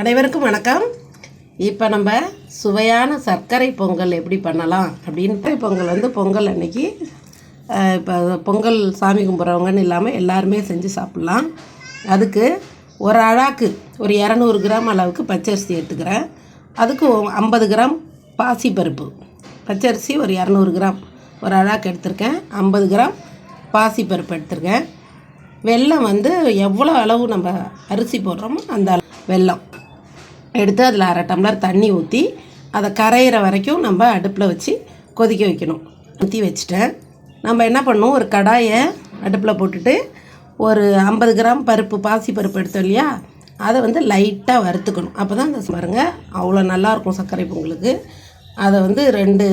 அனைவருக்கும் வணக்கம். இப்போ நம்ம சுவையான சர்க்கரை பொங்கல் எப்படி பண்ணலாம் அப்படின்ட்டு பொங்கல் வந்து பொங்கல் அன்னைக்கு இப்போ பொங்கல் சாமி கும்பிட்றவங்கன்னு இல்லாமல் எல்லாருமே செஞ்சு சாப்பிட்லாம். அதுக்கு ஒரு அழாக்கு ஒரு இரநூறு கிராம் அளவுக்கு பச்சரிசி எடுத்துக்கிறேன். அதுக்கு ஐம்பது கிராம் பாசிப்பருப்பு பச்சரிசி ஒரு இரநூறு கிராம் ஒரு அழாக்கு எடுத்திருக்கேன். ஐம்பது கிராம் பாசிப்பருப்பு எடுத்திருக்கேன். வெல்லம் வந்து எவ்வளோ அளவு நம்ம அரிசி போடுறோமோ அந்த வெல்லம். எடுத்து அதில் அரை டம்ளர் தண்ணி ஊற்றி அதை கரையிற வரைக்கும் நம்ம அடுப்பில் வச்சு கொதிக்க வைக்கணும். ஊற்றி வச்சுட்டேன். நம்ம என்ன பண்ணணும்? ஒரு கடாயை அடுப்பில் போட்டுட்டு ஒரு ஐம்பது கிராம் பருப்பு பாசி பருப்பு எடுத்தோம் இல்லையா? அதை வந்து லைட்டாக வறுத்துக்கணும். அப்போ தான் அந்த பாருங்கள் அவ்வளோ நல்லாயிருக்கும் சர்க்கரை பொங்கலுக்கு. அதை வந்து ரெண்டு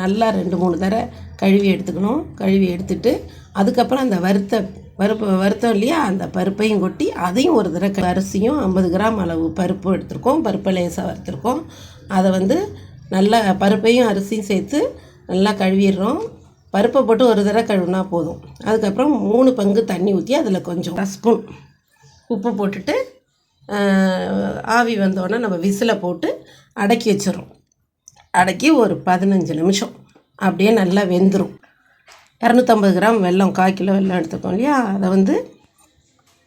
நல்லா ரெண்டு மூணு தடவை கழுவி எடுத்துக்கணும். கழுவி எடுத்துட்டு அதுக்கப்புறம் அந்த வறுத்த பருப்பு வறுத்தோம் இல்லையா? அந்த பருப்பையும் கொட்டி அதையும் ஒரு தடவை க- அரிசியும் ஐம்பது கிராம் அளவு பருப்பும் எடுத்திருக்கோம். பருப்பை லேசாக வறுத்துருக்கோம். அதை வந்து நல்லா பருப்பையும் அரிசியும் சேர்த்து நல்லா கழுவிடுறோம். பருப்பை போட்டு ஒரு தடவை கழுவினா போதும். அதுக்கப்புறம் மூணு பங்கு தண்ணி ஊற்றி அதில் கொஞ்சம் ஸ்பூன் உப்பு போட்டுட்டு ஆவி வந்தோடனே நம்ம விசிலை போட்டு அடக்கி வச்சிடறோம். அடக்கி ஒரு பதினஞ்சு நிமிஷம். அப்படியே நல்லா வெந்துடும் இரநூத்தம்பது கிராம் வெல்லம் கால் கிலோ வெல்லம் எடுத்துக்கோம் இல்லையா? அதை வந்து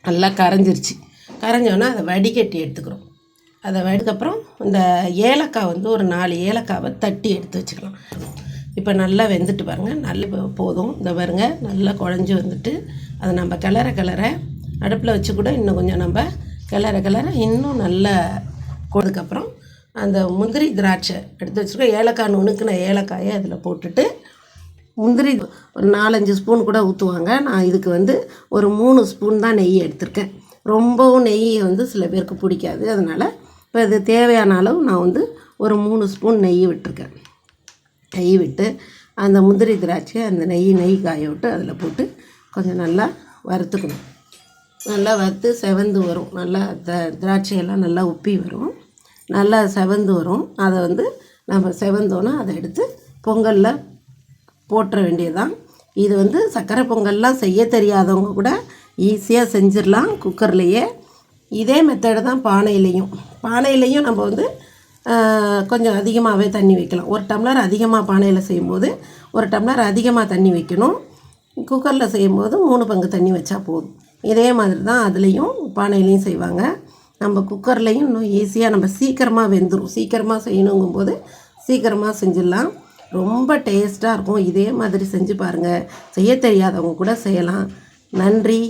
நல்லா கரைஞ்சிருச்சு. கரைஞ்சோன்னா அதை வடிகட்டி எடுத்துக்கிறோம். அதை வடிக்கப்புறம் இந்த ஏலக்காய் வந்து ஒரு நாலு ஏலக்காவை தட்டி எடுத்து வச்சுக்கலாம். இப்போ நல்லா வெந்துட்டு பாருங்கள் நல்ல போதும். இந்த பாருங்க நல்லா குழஞ்சி வந்துட்டு அதை நம்ம கிளற கிளற அடுப்பில் வச்சு கூட இன்னும் கொஞ்சம் நம்ம கிளற கிளற இன்னும் நல்லா கொடுக்கப்புறம் அந்த முந்திரி திராட்சை எடுத்து வச்சுருக்கோம். ஏலக்காய் நுணுக்குன ஏலக்காயை அதில் போட்டுட்டு முந்திரி ஒரு நாலஞ்சு ஸ்பூன் கூட ஊற்றுவாங்க நான் இதுக்கு வந்து ஒரு மூணு ஸ்பூன் தான் நெய் எடுத்திருக்கேன். ரொம்பவும் நெய் வந்து சில பேருக்கு பிடிக்காது. அதனால் இப்போ இது தேவையான அளவு நான் வந்து ஒரு மூணு ஸ்பூன் நெய் விட்டுருக்கேன். நெய் விட்டு அந்த முந்திரி திராட்சை அந்த நெய் நெய் காய விட்டு அதில் போட்டு கொஞ்சம் நல்லா வறுத்துக்கணும். நல்லா வறுத்து செவந்து வரும். நல்லா த திராட்சையெல்லாம் நல்லா உப்பி வரும். நல்லா செவந்து வரும். அதை வந்து நம்ம செவந்தோன்னா அதை எடுத்து பொங்கலில் போட்டுற வேண்டியதுதான். இது வந்து சர்க்கரை பொங்கல்லாம் செய்ய தெரியாதவங்க கூட ஈஸியாக செஞ்சிடலாம் குக்கர்லேயே. இதே மெத்தடு தான் பானையிலையும். பானையிலையும் நம்ம வந்து கொஞ்சம் அதிகமாகவே தண்ணி வைக்கலாம். ஒரு டம்ளர் அதிகமாக பானையில் செய்யும்போது ஒரு டம்ளர் அதிகமாக தண்ணி வைக்கணும். குக்கரில் செய்யும்போது மூணு பங்கு தண்ணி வச்சா போதும். இதே மாதிரி தான் அதுலேயும் பானையிலையும் செய்வாங்க. நம்ம குக்கர்லேயும் இன்னும் ஈஸியாக நம்ம சீக்கிரமாக வெந்துடும் சீக்கிரமாக செய்யணுங்கும்போது சீக்கிரமாக செஞ்சிடலாம். ரொம்ப டேஸ்ட்டாக இருக்கும். இதே மாதிரி செஞ்சு பாருங்கள் செய்ய தெரியாதவங்க கூட செய்யலாம். நன்றி.